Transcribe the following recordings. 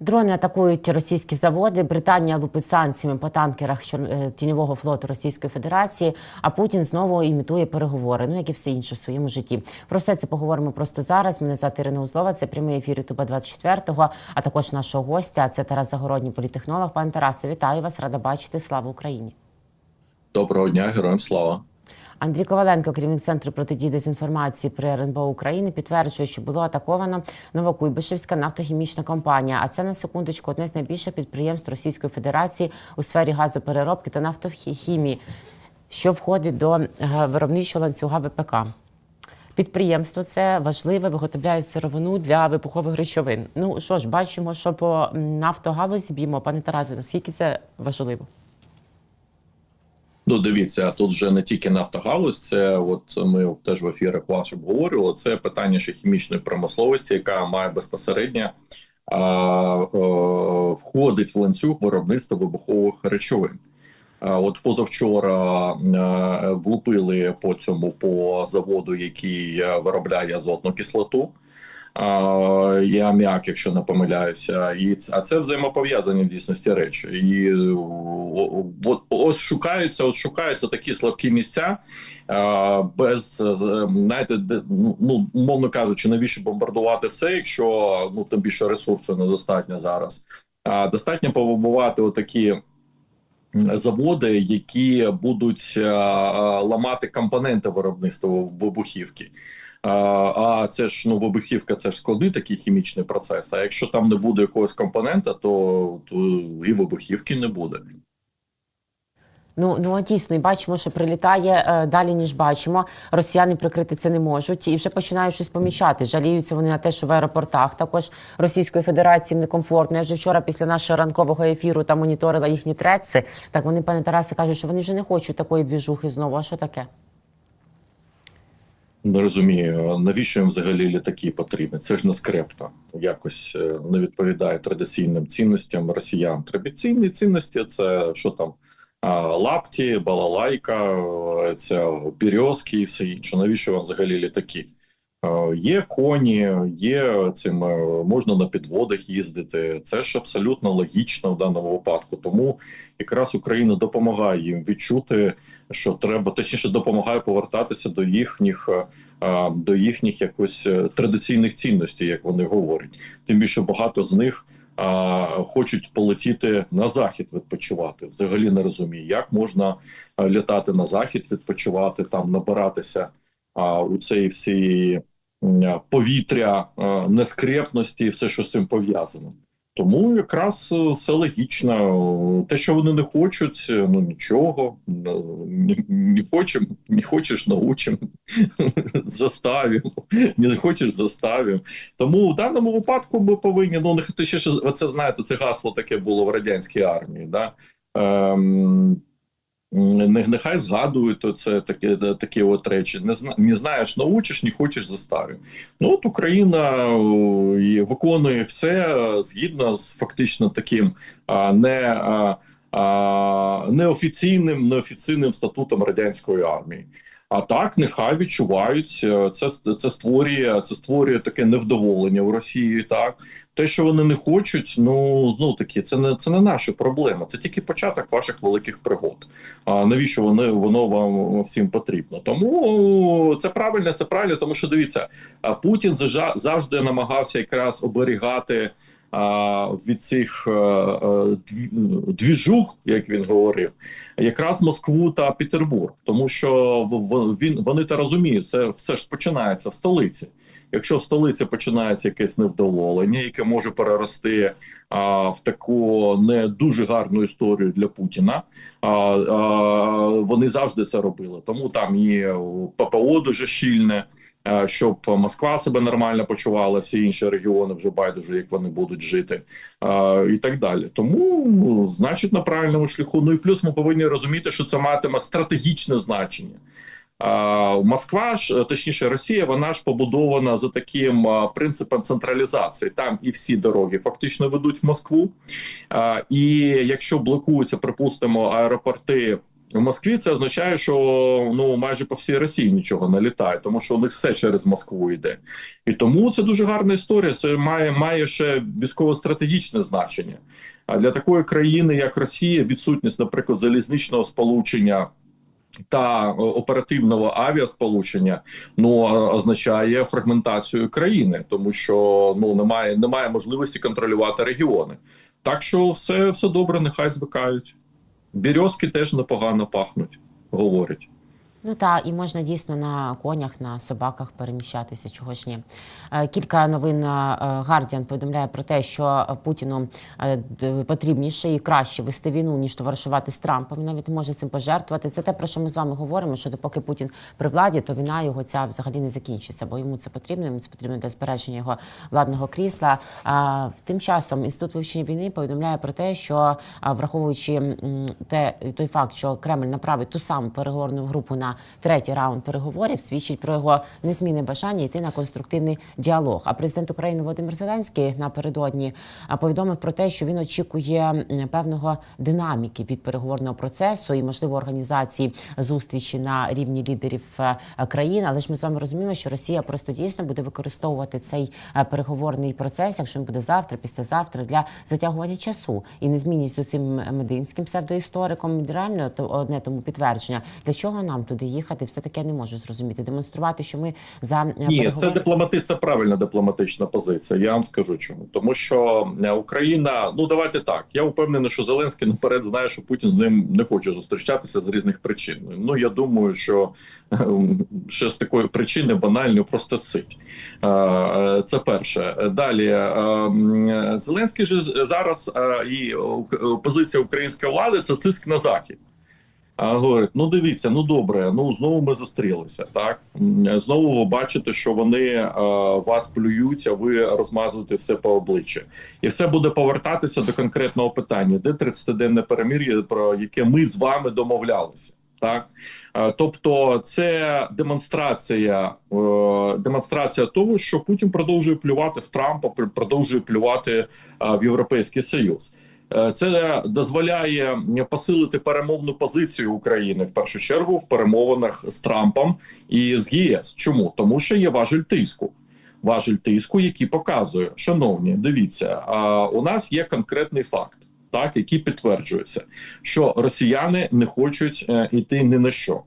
Дрони атакують російські заводи. Британія лупить санкціями по танкерах е, тіньового флоту Російської Федерації. А Путін знову імітує переговори. Ну як і все інше в своєму житті. Про все це поговоримо просто зараз. Мене звати Ірина Узлова. Це прямий ефір Ютуба 24-го, а також нашого гостя. Це Тарас Загородній, політехнолог. Пане Тарасе, вітаю вас. Рада бачити. Слава Україні. Доброго дня, героям слава. Андрій Коваленко, керівник центру протидії дезінформації при РНБО України, підтверджує, що було атаковано Новокуйбишевська нафтохімічна компанія. А це на секундочку одне з найбільших підприємств Російської Федерації у сфері газопереробки та нафтохімії, що входить до е, виробничого ланцюга ВПК. Підприємство це важливе, виготовляє сировину для вибухових речовин. Ну що ж, бачимо, що по нафтогалузі б'ємо, пане Тарасе, наскільки це важливо? Ну, дивіться, тут вже не тільки нафтогалузь, це от ми теж в ефірах ваш обговорювали. Це питання ще хімічної промисловості, яка має безпосередньо а, а, входить в ланцюг виробництва вибухових речовин. А, От позавчора а, влупили по цьому по заводу, який е, виробляє азотну кислоту. І аміак, якщо не помиляюся, і а це взаємопов'язані в дійсності речі. І ось шукаються, от шукаються такі слабкі місця без знаєте, ну, ну умовно кажучи, навіщо бомбардувати все, якщо ну тим більше ресурсу недостатньо зараз. А достатньо повибувати отакі. Заводи, які будуть ламати компоненти виробництва вибухівки. А, це ж ну вибухівка, це ж складний такий хімічний процес. А якщо там не буде якогось компонента, то, то і вибухівки не буде. Ну ну а дійсно, і бачимо, що прилітає е, далі, ніж бачимо. Росіяни прикрити це не можуть і вже починають щось помічати. Жаліються вони на те, що в аеропортах також Російської Федерації некомфортно. Я вже вчора після нашого ранкового ефіру там моніторила їхні треци. Так вони, пане Тарасе, кажуть, що вони вже не хочуть такої двіжухи знову. А що таке? Не розумію, навіщо їм взагалі літаки потрібні? Це ж не скрепно. Якось е, не відповідає традиційним цінностям росіян. Традиційні цінності це що там лапті, балалайка, е, це бірьозки і все інше. Навіщо вам взагалі літаки? Е, Є коні, є цим е, можна на підводах їздити. Це ж абсолютно логічно в даному випадку. Тому якраз Україна допомагає їм відчути, що треба, точніше, допомагає повертатися до їхніх е, до їхніх якось традиційних цінностей, як вони говорять. Тим більше багато з них хочуть полетіти на захід відпочивати. Взагалі не розумію, як можна літати на захід, відпочивати там, набиратися а, у цей всі м, повітря е, нескрепності і все, що з цим пов'язано. Тому якраз е, все логічно. Те, що вони не хочуть, е, ну нічого. Не, хочемо, не хочеш, научимо, заставимо, не хочеш, заставимо. Тому в даному випадку ми повинні. Ну, не точніше, це знаєте, це гасло таке було в радянській армії. Да? Ем, Нехай згадують це таке, такі от речі. Не зна, не знаєш, научиш, не хочеш заставив. Ну от Україна виконує все е, згідно з фактично таким не, неофіційним, неофіційним статутом радянської армії. А так нехай відчувають е, це. Це створює це створює таке невдоволення в Росії. Так те, що вони не хочуть, ну знов таки, це не це не наша проблема. Це тільки початок ваших великих пригод. А навіщо вони воно вам всім потрібно? Тому це правильно, це правильно, тому що дивіться, Путін завжди намагався якраз оберігати. Від цих е, е, дві- двіжух, як він говорив, якраз Москву та Петербург, тому що він вони та розуміють, це все ж починається в столиці. Якщо в столиці починається якесь невдоволення, яке може перерости а, в таку не дуже гарну історію для Путіна, а, а, вони завжди це робили. Тому там і ППО дуже щільне. А, Щоб Москва себе нормально почувала, всі інші регіони вже байдуже, як вони будуть жити, і так далі. Тому ну, значить на правильному шляху. Ну і плюс ми повинні розуміти, що це матиме стратегічне значення. Москва ж, точніше, Росія, вона ж побудована за таким принципом централізації. Там і всі дороги фактично ведуть в Москву. І якщо блокуються, припустимо, аеропорти в Москві це означає, що ну майже по всій Росії нічого не літає, тому що у них все через Москву йде. І тому це дуже гарна історія. Це має, має ще військово-стратегічне значення. А для такої країни, як Росія, відсутність, наприклад, залізничного сполучення. Та е, оперативного авіасполучення ну е, означає фрагментацію країни, тому що ну немає, немає можливості контролювати регіони. Так що все, все добре, нехай звикають. Бірьозки теж непогано пахнуть, говорять. Ну та і можна дійсно на конях, на собаках переміщатися. Чого ж ні? Е, Кілька новин Гардіан повідомляє про те, що Путіну е, потрібніше і краще вести війну ніж товаришувати з Трампом. Він навіть може цим пожертвувати. Це те, про що ми з вами говоримо. Що допоки Путін при владі, то війна його ця взагалі не закінчиться, бо йому це потрібно. Йому це потрібно для збереження його владного крісла. А тим часом інститут вивчення війни повідомляє про те, що враховуючи те той факт, що Кремль направить ту саму переговорну групу на третій раунд переговорів, свідчить про його незмінне бажання йти на конструктивний діалог. А президент України Володимир Зеленський напередодні повідомив про те, що він очікує певного динаміки від переговорного процесу і можливо організації зустрічі на рівні лідерів е, країн. Але ж ми з вами розуміємо, що Росія просто дійсно буде використовувати цей е, переговорний процес, якщо він буде завтра, післязавтра, для затягування часу і незмінність з цим мединським псевдоісториком. Реально то одне тому підтвердження. Для чого нам туди їхати? Все таки я не можу зрозуміти. Демонструвати, що ми за е, Ні, переговор- це дипломати, це правильна дипломатична позиція. Я вам скажу чому. Тому що е, Україна, ну давайте так. Я впевнений, що Зеленський наперед знає, що Путін з ним не хоче зустрічатися з різних причин. Ну я думаю, що ще з такої причини банальної просто сить. Е, Це перше. Далі Зеленський же зараз і позиція української влади це тиск на захід. А говорить: ну дивіться, ну добре, ну знову ми зустрілися. Так знову ви бачите, що вони е, вас плюють, а ви розмазуєте все по обличчю, і все буде повертатися до конкретного питання, де 30-денне перемір'я, про яке ми з вами домовлялися. Так, Е, тобто, це демонстрація, е, демонстрація того, що Путін продовжує плювати в Трампа, пр- продовжує плювати е, в Європейський Союз. Е, Це дозволяє посилити перемовну позицію України в першу чергу в перемовинах з Трампом і з ЄС. Чому тому, що є важель тиску, важель тиску, який показує, шановні, дивіться, у нас є конкретний факт, так який підтверджується, що росіяни не хочуть е, йти ні на що.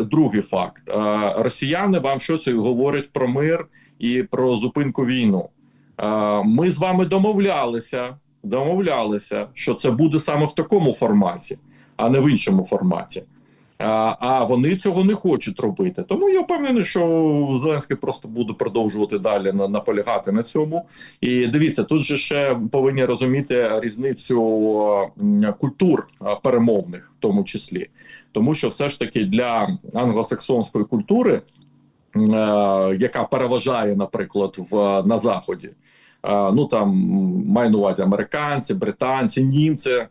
Другий факт: е, росіяни вам щось говорять про мир і про зупинку війну. Ми з вами домовлялися, домовлялися, що це буде саме в такому форматі, а не в іншому форматі. А, а вони цього не хочуть робити. Тому я впевнений, що Зеленський просто буде продовжувати далі на, наполягати на цьому. І дивіться, тут же ще повинні розуміти різницю культур перемовних, в тому числі, тому що все ж таки для англосаксонської культури, е, яка переважає, наприклад, в на заході. Ну там маю на увазі американці, британці, німці, е,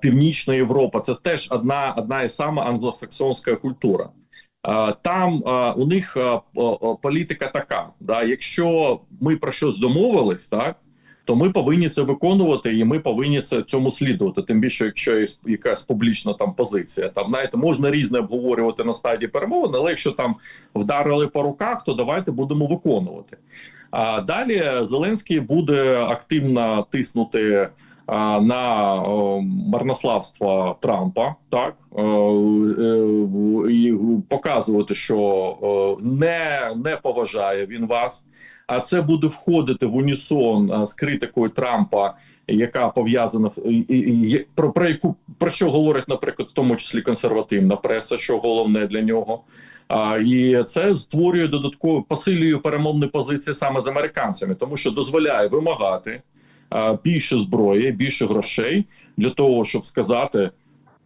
Північна Європа. Це теж одна одна і сама англосаксонська культура. Там у них політика така: да, якщо ми про щось домовились, так то ми повинні це виконувати, і ми повинні це цьому слідувати. Тим більше, якщо є якась публічна там позиція, там знаєте, можна різне обговорювати на стадії перемовин, але якщо там вдарили по руках, то давайте будемо виконувати. А далі Зеленський буде активно тиснути на о, марнославство Трампа, так е, е, і показувати, що о, не, не поважає він вас. А це буде входити в унісон з критикою Трампа, яка пов'язана про, про яку про що говорить, наприклад, в тому числі консервативна преса, що головне для нього. А, і це створює додатково посилює перемовні позиції саме з американцями, тому що дозволяє вимагати а, більше зброї, більше грошей для того, щоб сказати: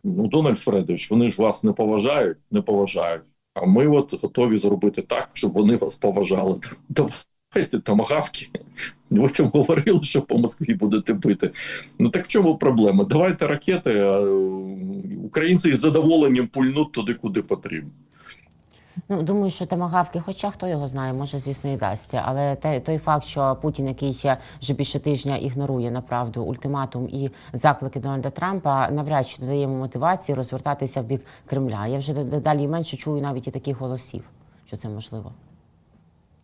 ну, Дональд Фредович, вони ж вас не поважають, не поважають. А ми от готові зробити так, щоб вони вас поважали. Давайте тамагавки. Там говорили, що по Москві будете бити. Ну так в чому проблема? Давайте ракети. а, Українці із задоволенням пульнуть туди, куди потрібно. Ну думаю, що тамагавки, хоча хто його знає, може, звісно, і дасть. Але те, той факт, що Путін, який вже більше тижня ігнорує направду ультиматум і заклики Дональда Трампа, навряд чи додає йому мотивації розвертатися в бік Кремля. Я вже далі менше чую навіть і таких голосів, що це можливо.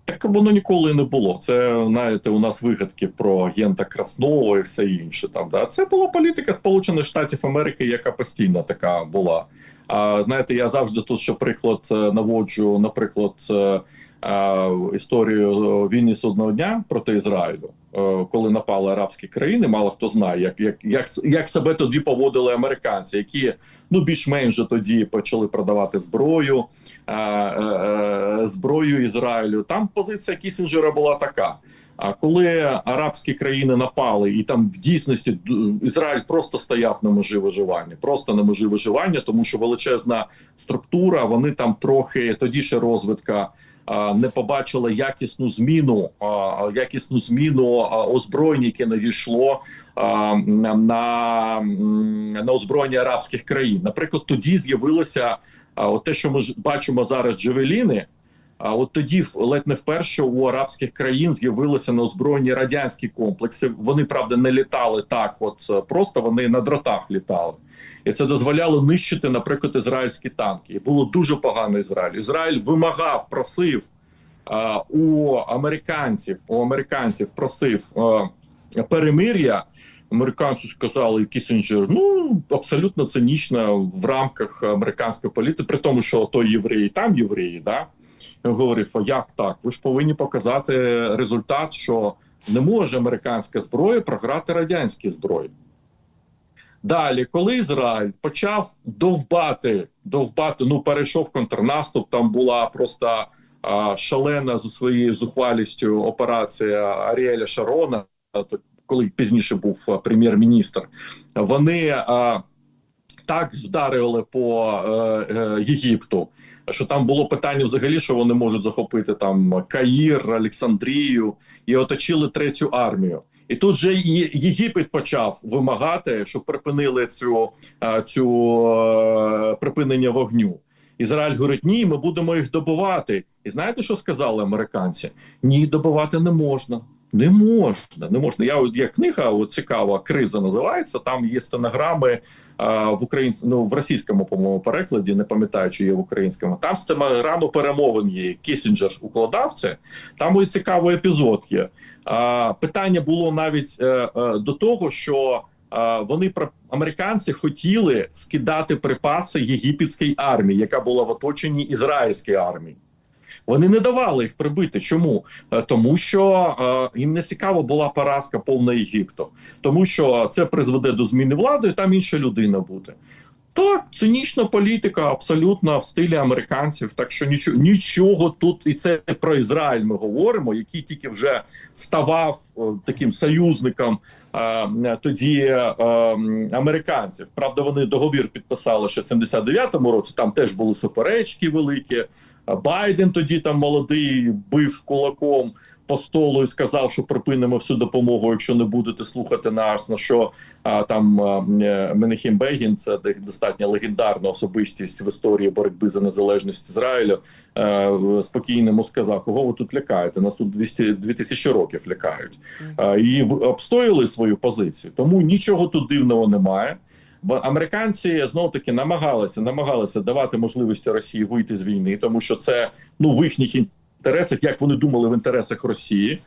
Так воно ніколи не було. Це знаєте, у нас вигадки про агента Краснова і все інше. Там да це була політика Сполучених Штатів Америки, яка постійно така була. А знаєте, я завжди тут ще приклад е, наводжу, наприклад, е, е, історію війни судного дня проти Ізраїлю, коли напали арабські країни. Мало хто знає, як, як, як, як себе тоді поводили американці, які ну більш-менш тоді почали продавати зброю е, е, е, зброю Ізраїлю. Там позиція Кісінджера була така. А коли арабські країни напали, і там в дійсності Ізраїль просто стояв на межі виживання, просто на межі виживання, тому що величезна структура, вони там трохи тоді ще розвитка. Не побачила якісну зміну, якісну зміну озброєння, яке надійшло на, на озброєння арабських країн. Наприклад, тоді з'явилося от те, що ми бачимо зараз, джевеліни. А от тоді ледь не вперше у арабських країн з'явилися на озброєнні радянські комплекси. Вони правда не літали так, от е, просто вони на дротах літали, і це дозволяло нищити, наприклад, ізраїльські танки. І було дуже погано Ізраїль. Ізраїль вимагав, просив а, у американців, у американців просив а, перемир'я. Американці сказали Кісінджер, ну абсолютно цинічно в рамках американської політики, при тому, що той євреї, там євреї, да говорив: а як так? Ви ж повинні показати результат, що не може американська зброя програти радянській зброї. Далі, коли Ізраїль почав довбати, довбати, ну перейшов контрнаступ, там була просто а, шалена за своєю зухвалістю операція Аріеля Шарона, коли пізніше був прем'єр-міністр. Вони а, так вдарили по е, е, Єгипту, що там було питання взагалі, що вони можуть захопити там Каїр, Олександрію і оточили третю армію. І тут же Єгипет почав вимагати, щоб припинили цю, е, цю е, припинення вогню. Ізраїль говорить: ні, ми будемо їх добувати. І знаєте, що сказали американці? Ні, добувати не можна. Не можна, не можна. Я от є книга, от цікава криза називається. Там є стенограми а, в українсь... ну, в російському по-моєму перекладі, не пам'ятаю, чи є в українському. Там стенограми перемовин є. Кісінджер укладав це. Там і цікавий епізод є. А, питання було навіть е, е, до того, що е, вони американці хотіли скидати припаси єгипетській армії, яка була в оточенні ізраїльської армії. Вони не давали їх прибити. Чому? Е, Тому що е, їм не цікава була поразка повна Єгипту, тому що це призведе до зміни влади, і там інша людина буде. Так, цинічна політика абсолютно в стилі американців. Так що нічого, нічого тут, і це про Ізраїль ми говоримо, який тільки вже ставав е, таким союзником е, тоді е, американців. Правда, вони договір підписали ще в 79-му році. Там теж були суперечки великі. Байден тоді там молодий бив кулаком по столу і сказав, що припинимо всю допомогу, якщо не будете слухати нас. На що а, там а, е, Менахім Бегін, це достатньо легендарна особистість в історії боротьби за незалежність Ізраїлю. е, Спокійно йому сказав, кого ви тут лякаєте? Нас тут 200, 2000 років лякають. А, І обстояли свою позицію. Тому нічого тут дивного немає. Бо американці знов таки намагалися намагалися давати можливості Росії вийти з війни, тому що це ну в їхніх інтересах, як вони думали в інтересах Росії.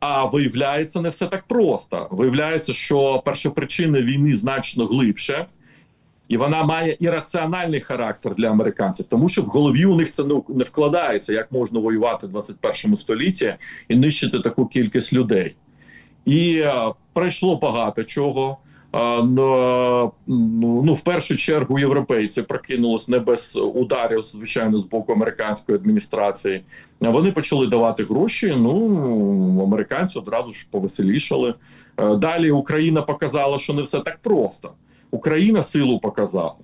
А виявляється, не все так просто. Виявляється, що першопричина війни значно глибше, і вона має ірраціональний характер для американців, тому що в голові у них це не, не вкладається, як можна воювати в 21 столітті і нищити таку кількість людей. І е, пройшло багато чого. Ну, ну, в першу чергу, європейці прокинулись не без ударів, звичайно, з боку американської адміністрації. Вони почали давати гроші. Ну американці одразу ж повеселішали. Е, Далі Україна показала, що не все так просто. Україна силу показала.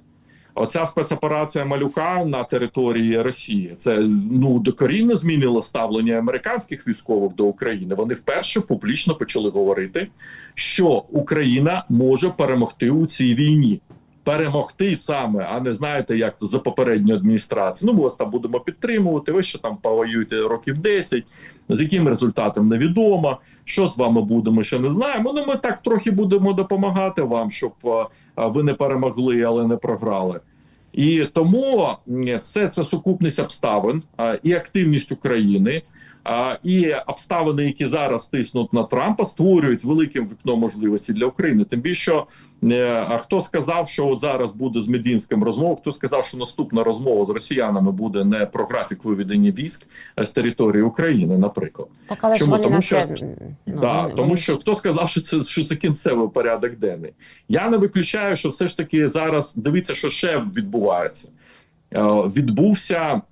Оця спецоперація малюка на території Росії це ну докорінно змінило ставлення американських військових до України. Вони вперше публічно почали говорити, що Україна може перемогти у цій війні. Перемогти саме, а не знаєте, як за попередню адміністрацію. Ну, ми вас там будемо підтримувати. Ви ще там повоюєте років 10, з яким результатом невідомо. Що з вами буде, ми ще не знаємо. Ну, ми так трохи будемо допомагати вам, щоб ви не перемогли, але не програли. І тому все це сукупність обставин і активність України. А, і обставини, які зараз тиснуть на Трампа, створюють велике вікно можливості для України. Тим більше, що, е, а хто сказав, що от зараз буде з Медінським розмова? Хто сказав, що наступна розмова з росіянами буде не про графік виведення військ з території України, наприклад. Так, але Чому? вони Тому на що- це ну, да, вони- тому вони що хто сказав, що це що це кінцевий порядок денний. Я не виключаю, що все ж таки зараз дивіться, що ще відбувається. Е, відбувся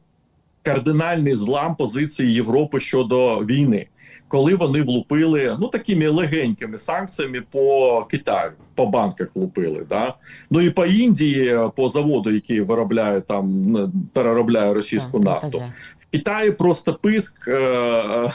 кардинальний злам позиції Європи щодо війни, коли вони влупили ну такими легенькими санкціями по Китаю, по банках влупили. Да? Ну і по Індії, по заводу, який виробляє там переробляє російську Так, нафту. НТЗ. В Китаї просто писк, е, е,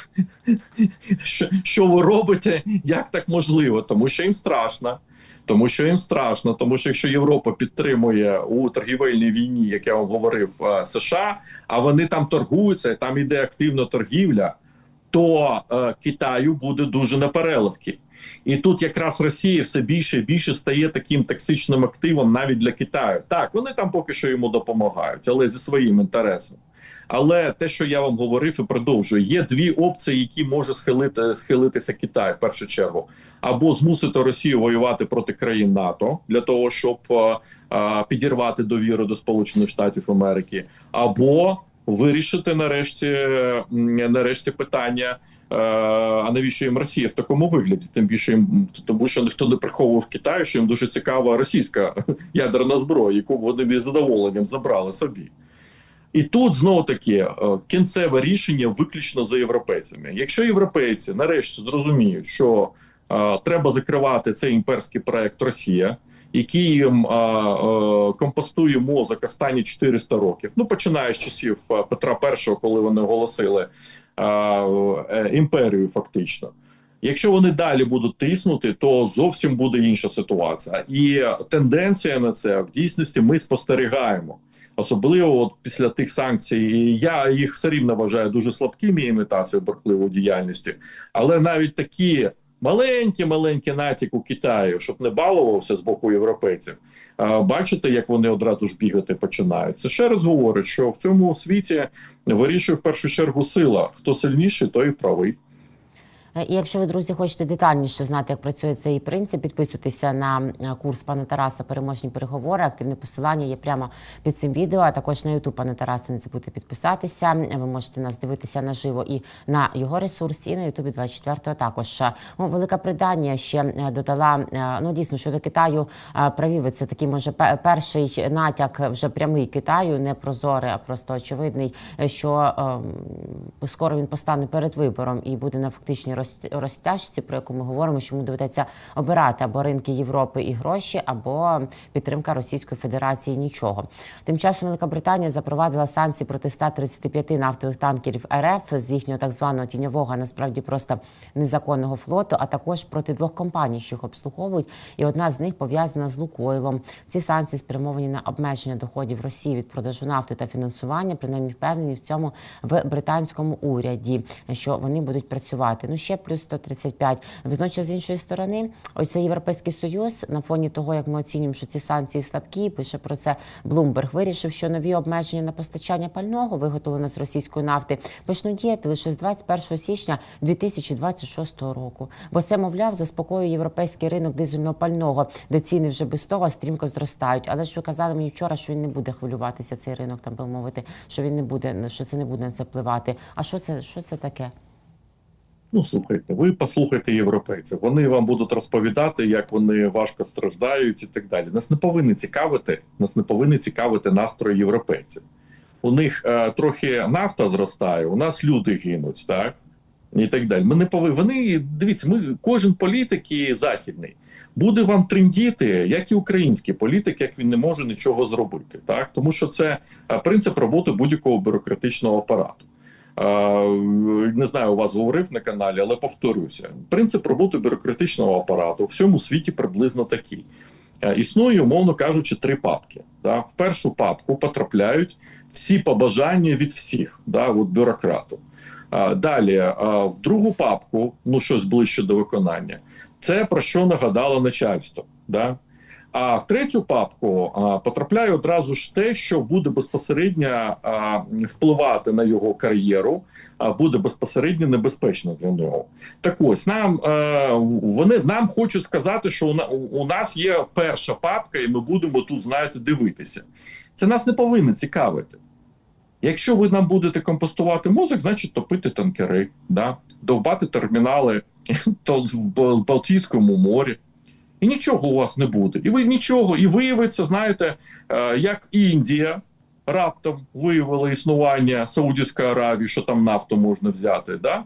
що, що ви робите, як так можливо, тому що їм страшно. Тому що їм страшно, тому що якщо Європа підтримує у торгівельній війні, як я вам говорив, е, США, а вони там торгуються, і там іде активна торгівля, то е, Китаю буде дуже на переливки. І тут якраз Росія все більше і більше стає таким токсичним активом навіть для Китаю. Так, вони там поки що йому допомагають, але зі своїм інтересом. Але те, що я вам говорив і продовжую, є дві опції, які може схилити схилитися Китай в першу чергу, або змусити Росію воювати проти країн НАТО для того, щоб е, е, підірвати довіру до Сполучених Штатів Америки, або вирішити нарешті, нарешті питання. е, А навіщо їм Росія в такому вигляді? Тим більше їм тому, що ніхто не приховував в Китаї, що їм дуже цікава російська ядерна зброя, яку вони б задоволенням забрали собі. І тут знову таки е, кінцеве рішення виключно за європейцями. Якщо європейці нарешті зрозуміють, що е, треба закривати цей імперський проект Росія, який їм е, е, компостує мозок останні 400 років, ну починає з часів Петра І, коли вони оголосили е, імперію, фактично. Якщо вони далі будуть тиснути, то зовсім буде інша ситуація, і тенденція на це в дійсності ми спостерігаємо особливо от після тих санкцій. Я їх все рівно вважаю дуже слабкими імітацією бурхливої діяльності, але навіть такі маленькі, маленькі натяк у Китаю, щоб не балувався з боку європейців. Бачите, як вони одразу ж бігати починають. Це ще раз говорить, що в цьому світі вирішує в першу чергу сила. Хто сильніший, той і правий. Е, якщо ви, друзі, хочете детальніше знати, як працює цей принцип, підписуйтеся на е, курс пана Тараса Переможні переговори. Активне посилання є прямо під цим відео. А також на Ютуб пане Тарасе не забудьте підписатися. Ви можете нас дивитися наживо і на його ресурсі, і на Ютубі 24-го також. Ну, Велика Британія ще додала ну дійсно щодо Китаю. Праві ви це такий може перший натяк вже прямий Китаю, не прозорий, а просто очевидний, що е, скоро він постане перед вибором і буде на фактичній розтяжці, про яку ми говоримо, що йому доведеться обирати або ринки Європи і гроші, або підтримка Російської Федерації. Нічого. Тим часом Велика Британія запровадила санкції проти 135 нафтових танкерів РФ з їхнього так званого тіньового, насправді просто незаконного флоту, а також проти двох компаній, що їх обслуговують. І одна з них пов'язана з Лукойлом. Ці санкції спрямовані на обмеження доходів Росії від продажу нафти та фінансування. Принаймні впевнені в цьому в британському уряді, що вони будуть працювати. Ну ще плюс 135. Водночас, з іншої сторони, ось цей європейський союз на фоні того, як ми оцінюємо, що ці санкції слабкі, пише про це Блумберг. Вирішив, що нові обмеження на постачання пального, виготовленого з російської нафти, почнуть діяти лише з 21 січня 2026 року. Бо це, мовляв, заспокоює європейський ринок дизельного пального, де ціни вже без того стрімко зростають. Але ви казали мені вчора, що він не буде хвилюватися цей ринок, там би мовити, що він не буде, що це не буде на це впливати. А що це, що це таке? Ну, слухайте, ви послухайте європейців. Вони вам будуть розповідати, як вони важко страждають і так далі. Нас не повинні цікавити, нас не повинні цікавити настрої європейців. У них е, трохи нафта зростає, у нас люди гинуть, так? І так далі. Ми не повинні. Вони дивіться, ми кожен політик і західний буде вам трендіти, як і український політик, як він не може нічого зробити. Так, тому що це е, принцип роботи будь-якого бюрократичного апарату. Не знаю, у вас говорив на каналі, але повторюся: принцип роботи бюрократичного апарату в всьому світі приблизно такий. е, існує, умовно кажучи, три папки. Да? В першу папку потрапляють всі побажання від всіх, да, от бюрократу. Далі, в другу папку, ну щось ближче до виконання, це про що нагадало начальство. Да? А в третю папку потрапляє одразу ж те, що буде безпосередньо впливати на його кар'єру, а буде безпосередньо небезпечно для нього. Так ось нам е, вони нам хочуть сказати, що у, у нас є перша папка, і ми будемо тут, знаєте, дивитися. Це нас не повинно цікавити. Якщо ви нам будете компостувати мозок, значить топити танкери, да? довбати термінали то в Балтійському морі. І нічого у вас не буде. І ви нічого, і виявиться, знаєте, е, як Індія раптом виявила існування Саудівської Аравії, що там нафту можна взяти, да?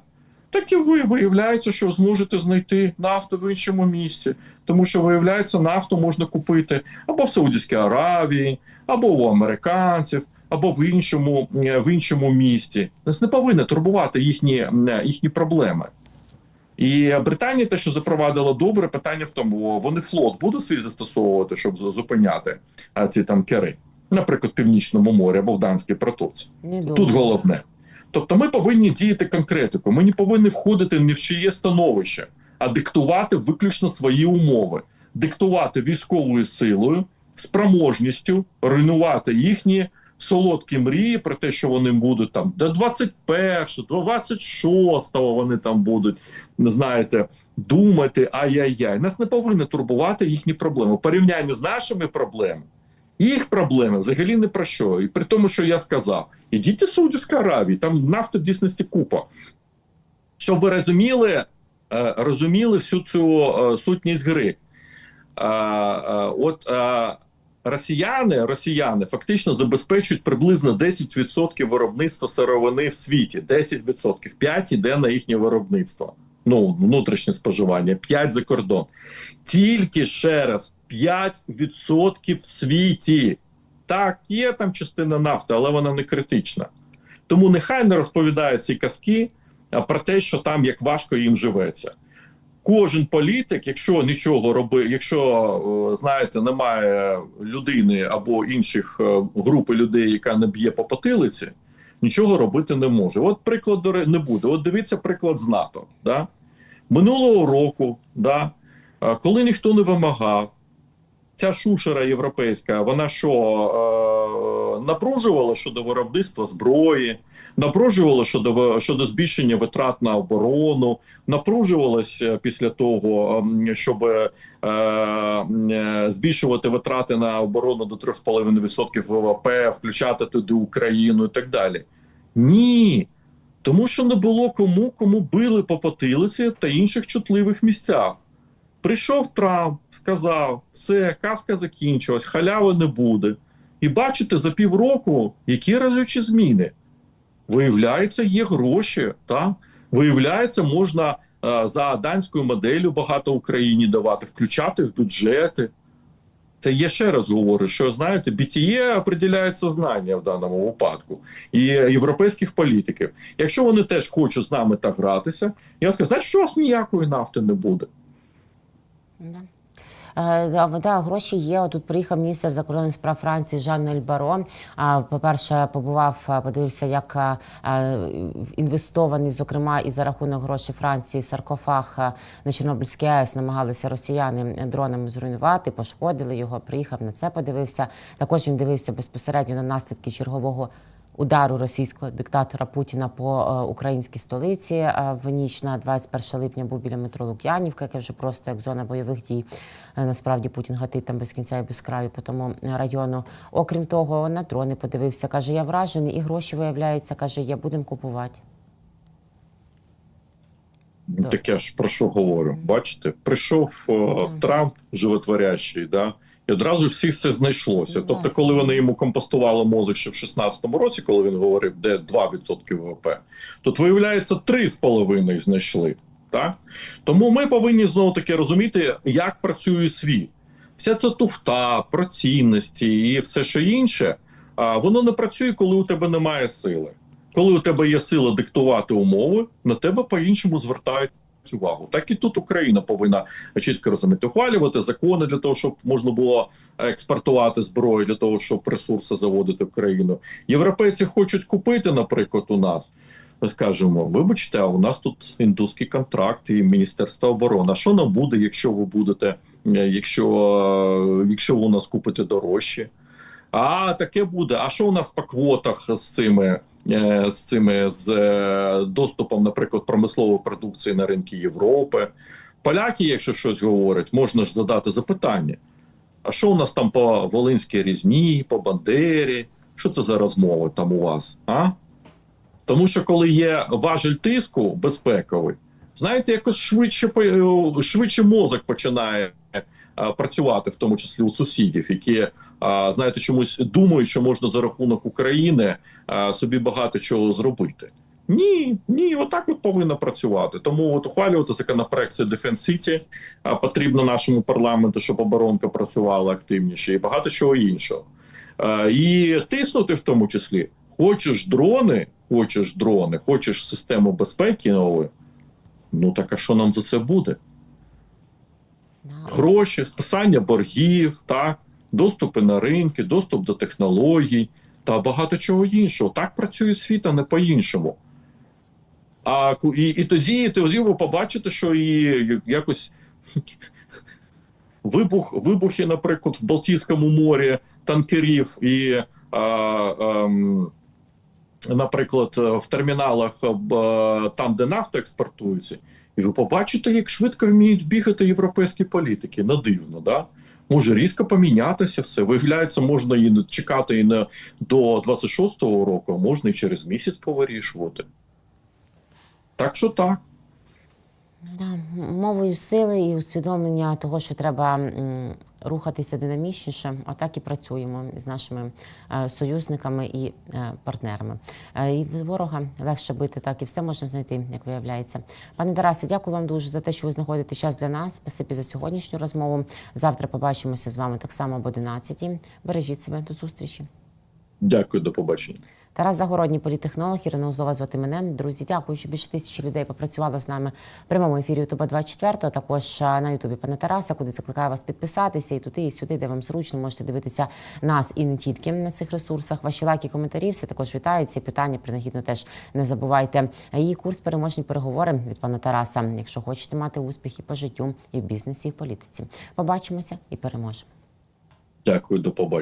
так і ви виявляється, що зможете знайти нафту в іншому місці, тому що виявляється, нафту можна купити або в Саудівській Аравії, або у американців, або в іншому, е, в іншому місті. Нас не повинні турбувати їхні, е, їхні проблеми. І Британія те, що запровадила добре, питання в тому, вони флот буде свій застосовувати, щоб зупиняти ці там кери, наприклад, Північному морі або в Данській протоці. Тут головне. Тобто, ми повинні діяти конкретику. Ми не повинні входити ні в чиє становище, а диктувати виключно свої умови, диктувати військовою силою, спроможністю руйнувати їхні солодкі мрії про те, що вони будуть там до 21, до 26 вони там будуть, знаєте, думати ай-яй-яй. Нас не повинні турбувати їхні проблеми. В порівнянні з нашими проблемами. Їх проблеми взагалі не про що. І при тому, що я сказав, ідіть до Саудівської Аравії, там нафта дійсності купа. Щоб ви розуміли, е, розуміли всю цю е, сутність гри. Е, От росіяни, росіяни фактично забезпечують приблизно 10% виробництва сировини в світі. 10%. 5 іде на їхнє виробництво. Ну, внутрішнє споживання, 5 за кордон. Тільки ще раз 5% в світі. Так, є там частина нафти, але вона не критична. Тому нехай не розповідають ці казки про те, що там як важко їм живеться. Кожен політик, якщо нічого робить, якщо е, знаєте, немає людини або інших е, групи людей, яка не б'є по потилиці, нічого робити не може. От приклад не буде. От дивіться приклад з НАТО. Да? Минулого року, да, коли ніхто не вимагав, ця шушера європейська, вона що е, напружувала щодо виробництва зброї, напружувала щодо щодо збільшення витрат на оборону, напружувалась е, після того, ем, щоб е, е, збільшувати витрати на оборону до 3,5% ВВП, включати туди Україну і так далі. Ні. Тому що не було кому, кому били по потилиці та інших чутливих місцях. Прийшов Трамп, сказав: все, казка закінчилась, халяви не буде. І бачите, за півроку які разючі зміни. Виявляється, є гроші. Так? Виявляється, можна е, за данською моделлю багато Україні давати, включати в бюджети. Це я ще раз говорю, що знаєте, BTE определяє знання в даному випадку і європейських політиків. Якщо вони теж хочуть з нами так гратися, я скажу, значить, що у вас ніякої нафти не буде. Е, да, гроші є. Тут приїхав міністр закордонних справ Франції Жан Ельбаро. А, По-перше, побував, подивився, як а, інвестований, зокрема, і за рахунок грошей Франції саркофаг на Чорнобильській АЕС намагалися росіяни дронами зруйнувати, пошкодили його. Приїхав на це, подивився. Також він дивився безпосередньо на наслідки чергового удару російського диктатора Путіна по е, українській столиці е, в ніч на 21 липня був біля метро Лук'янівка, яке вже просто як зона бойових дій. Е, Насправді Путін гатить там без кінця і без краю по тому району. Окрім того, на дрони подивився. каже, я вражений, і гроші виявляється. каже, я будемо купувати. Так. Таке ж про що говорю. Бачите, прийшов Трамп животворящий, да, і одразу всіх все знайшлося. Тобто, коли вони йому компостували мозок ще в 16-му році, коли він говорив, де 2% ВВП, тут виявляється 3,5 знайшли. Так? Тому ми повинні знову таки розуміти, як працює світ. Вся ця туфта, про цінності і все що інше, а, воно не працює, коли у тебе немає сили. Коли у тебе є сила диктувати умови, на тебе по-іншому звертають увагу. Так і тут Україна повинна чітко розуміти, ухвалювати закони для того, щоб можна було експортувати зброю, для того, щоб ресурси заводити в країну. Європейці хочуть купити, наприклад, у нас. Скажемо, вибачте, а у нас тут індуський контракт і Міністерство оборони. А що нам буде, якщо ви будете, якщо, якщо ви у нас купите дорожче? А таке буде. А що у нас по квотах з цими з цими з е, доступом, наприклад, промислової продукції на ринки Європи? Поляки, якщо щось говорять, можна ж задати запитання. А що у нас там по Волинській різні, по Бандері? Що це за розмови там у вас? А? Тому що коли є важель тиску безпековий, знаєте, якось швидше швидше мозок починає е, працювати, в тому числі у сусідів, які знаєте, чомусь думають, що можна за рахунок України собі багато чого зробити. Ні, ні, отак от повинно працювати. Тому от ухвалювати законопроект це Defense City потрібно нашому парламенту, щоб оборонка працювала активніше, і багато чого іншого. І тиснути в тому числі. Хочеш дрони, хочеш дрони, хочеш систему безпеки нову. Ну так а що нам за це буде? Гроші, списання боргів, так, доступи на ринки, доступ до технологій та багато чого іншого. Так працює світ, а не по-іншому. А і, і тоді, тоді ви побачите, що і якось вибух, вибухи, наприклад, в Балтійському морі танкерів і. А, ем, Наприклад, в терміналах там, де нафта експортується, і ви побачите, як швидко вміють бігати європейські політики. Надивно, да? Може різко помінятися все. Виявляється, можна і чекати і не до 26-го року, а можна і через місяць повирішувати. Так що так. Да, мовою сили і усвідомлення того, що треба рухатися динамічніше, отак і працюємо з нашими е, союзниками і е, партнерами. Е, і ворога легше бити, так і все можна знайти, як виявляється. Пане Тарасе, дякую вам дуже за те, що ви знаходите час для нас. Спасибі за сьогоднішню розмову. Завтра побачимося з вами так само об 11. Бережіть себе до зустрічі. Дякую, до побачення. Тарас Загородній, політтехнолог, Ірина Узлова звати мене. Друзі, дякую, що більше тисячі людей попрацювало з нами в прямому ефірі Ютуба 24, а також на Ютубі пана Тараса, куди закликаю вас підписатися і туди, і сюди, де вам зручно, можете дивитися нас і не тільки на цих ресурсах. Ваші лайки, коментарі, все також вітаються. Питання принагідно теж не забувайте. І курс переможні переговори від пана Тараса. Якщо хочете мати успіхи по життю і в бізнесі, і в політиці. Побачимося і переможемо. Дякую, до побачення.